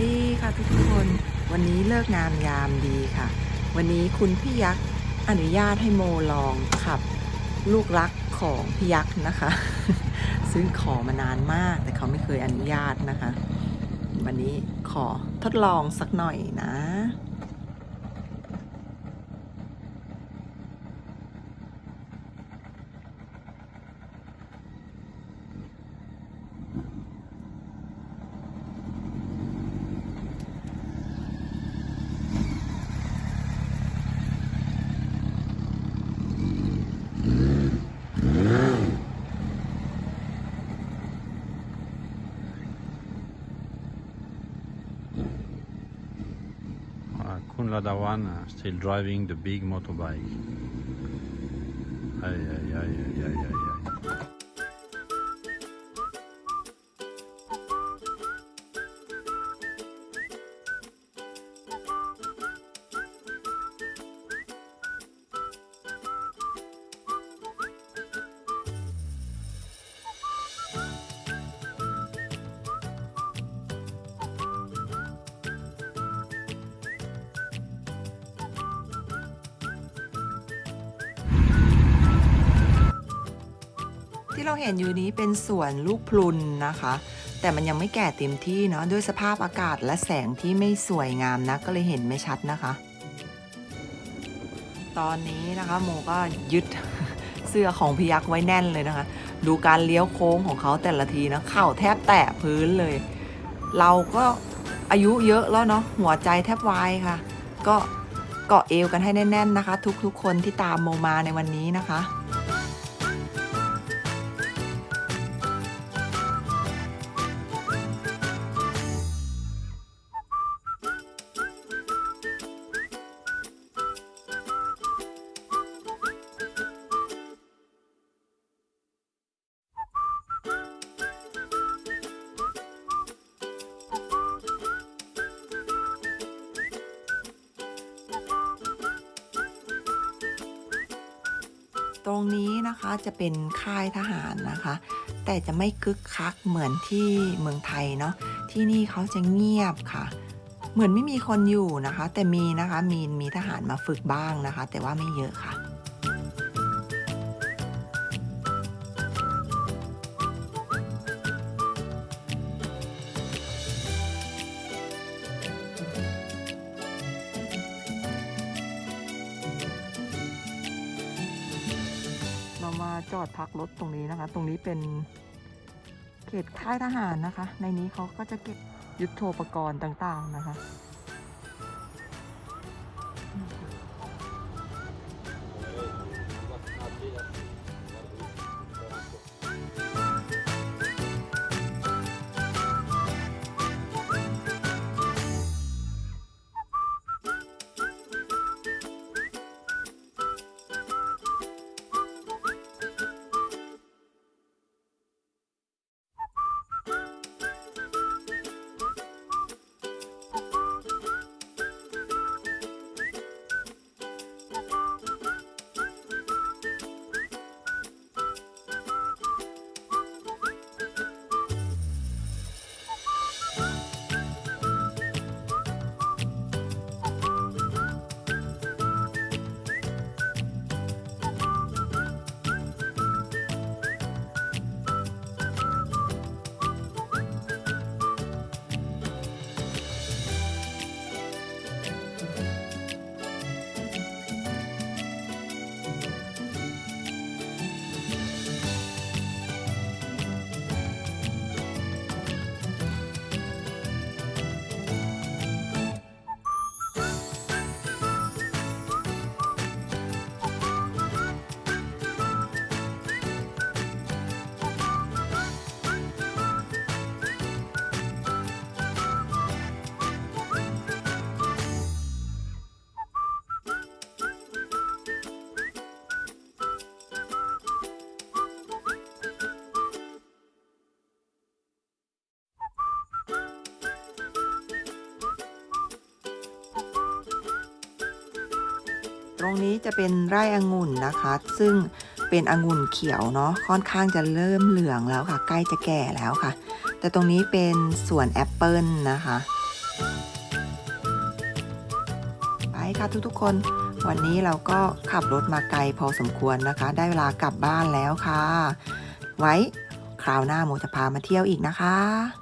ดีค่ะทุกคน วันนี้เลิกงามยามดีค่ะ วันนี้คุณพี่ยักษ์อนุญาตให้โมลองขับ ลูกรักของพี่ยักษ์นะคะ ซึ่งขอมานานมาก แต่เขาไม่เคยอนุญาตนะคะ วันนี้ขอทดลองสักหน่อยนะ Uh, Kun Ladawan uh, still driving the big motorbike. ที่เราเห็นอยู่นี้เป็นสวนลูกพลุนนะคะ แต่มันยังไม่แก่เต็มที่เนาะด้วยสภาพอากาศและแสงที่ไม่สวยงามนะก็เลยเห็นไม่ชัดนะคะ ตอนนี้นะคะโมก็ยึดเสื้อของพยักษ์ไว้แน่นเลยนะคะ ดูการเลี้ยวโค้งของเขาแต่ละทีนะเข่าแทบแตะพื้นเลย เราก็อายุเยอะแล้วเนาะหัวใจแทบวายค่ะ ก็เกาะเอวกันให้แน่น ๆนะคะ ทุกๆคนที่ตามโมมาในวันนี้นะคะ ตรงนี้นะคะจะเป็นค่ายทหารนะคะ แต่จะไม่คึกคักเหมือนที่เมืองไทยเนาะที่นี่เขาจะเงียบค่ะ เหมือนไม่มีคนอยู่นะคะ แต่มีนะคะมีมีทหารมาฝึกบ้างนะคะ แต่ว่าไม่เยอะค่ะ จอดพักรถตรงนี้นะคะ ตรงนี้เป็นเขตค่ายทหารนะคะ ในนี้เขาก็จะเก็บยุทโธปกรณ์ต่างๆนะคะ ตรงนี้จะเป็นไร่องุ่นนะคะ ซึ่งเป็นองุ่นเขียวเนาะค่อนข้างจะเริ่มเหลืองแล้วค่ะ ใกล้จะแก่แล้วค่ะ แต่ตรงนี้เป็นสวนแอปเปิลนะคะไปค่ะทุกๆคน วันนี้เราก็ขับรถมาไกลพอสมควรนะคะ ได้เวลากลับบ้านแล้วค่ะ ไว้คราวหน้าโมจะพามาเที่ยวอีกนะคะ